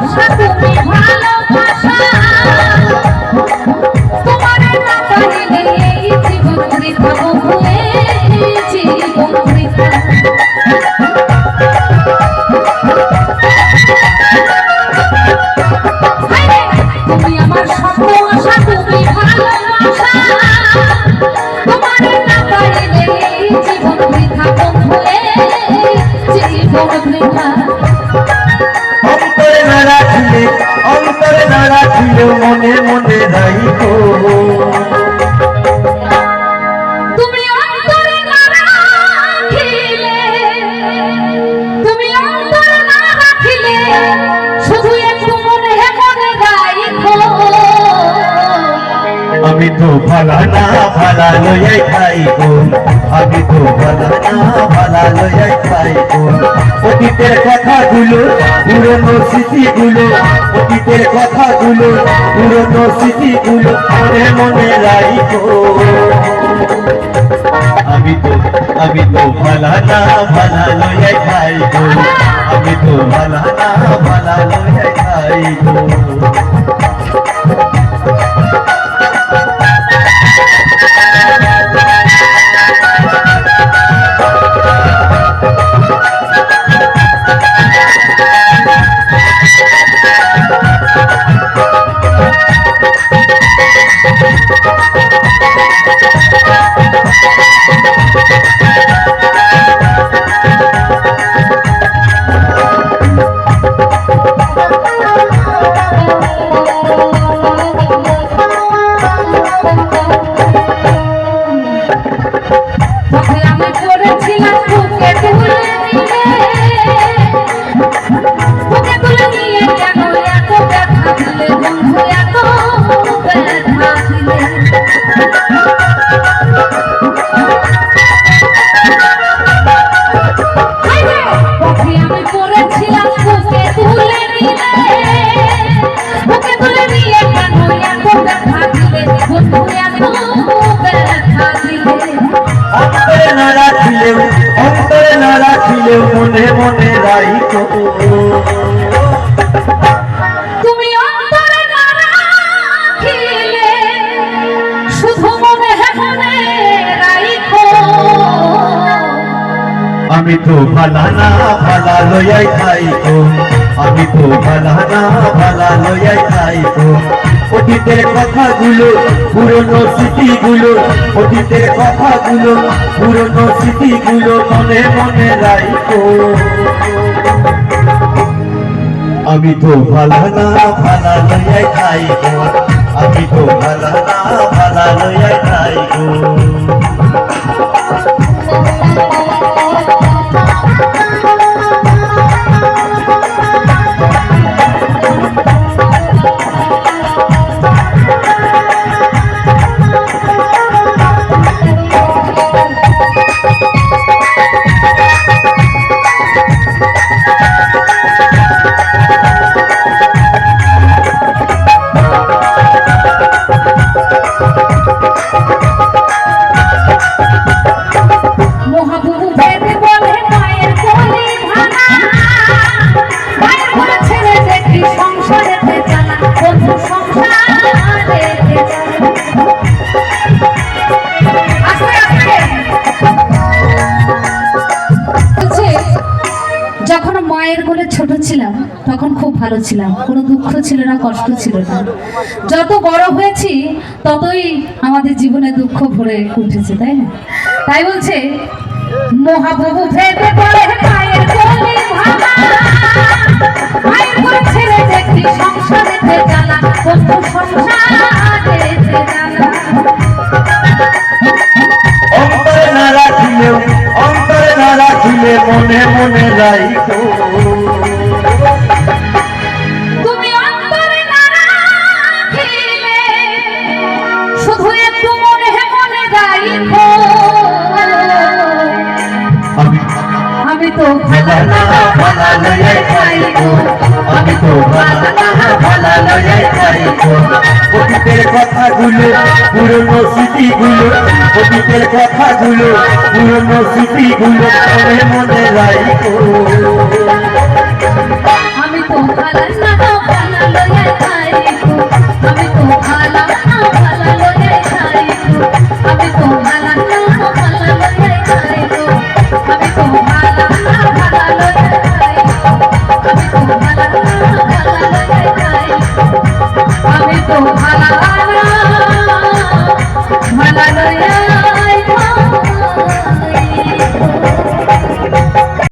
我是股民的。না মনে মনে রাইখো আমি তো ভালা না ভালা লইয়াই খাইবো আমি তো ভালা না ভালা লইয়াই খাইবো অতীতের কথাগুলো পুরনো স্মৃতিগুলো অতীতের কথাগুলো পুরনো স্মৃতিগুলো মনে মনে রাইখো। আমি তো আমি তো ভালা না ভালা লইয়াই খাইবো আমি তো ভালা না ভালা লইয়াই খাইবো মনে মনে রাইখো তুমি আমি তো ভালা না ভালা লইয়াই খাইতো। আমি তো ভালা না ভালা লইয়াই খাইতো। অতীতের কথাগুলো, পুরনো স্মৃতিগুলো, অতীতের কথাগুলো, পুরনো স্মৃতিগুলো মনে মনে রাইখো আমি তো ভালা না ভালা লইয়াই খাইতো। আমি তো ভালা না ভালা লইয়াই খাইতো। কোলে ছোট ছিলাম, তখন খুব ভালো ছিলাম। কোনো দুঃখ ছিল না, কষ্ট ছিল না। যত বড় হয়েছি, ততই আমাদের জীবনে দুঃখ ভরে উঠেছে, তাই না? তাই বলছে, মহাপ্রভু জ্বালা অন্তরে না রাখিলেও অন্তরে না রাখিলে মনে মনে রাইখো ভালো ভালো লয়ে যাইবো আমি তো ভালো ভালো লয়ে যাইবো অতীতের কথাগুলো, পুরনো স্মৃতিগুলো, অতীতের কথাগুলো, পুরনো স্মৃতিগুলো মনে মনে আমি তো ভালো ভালো ভালো লয়ে যাইবো আমি তো ভালো ভালো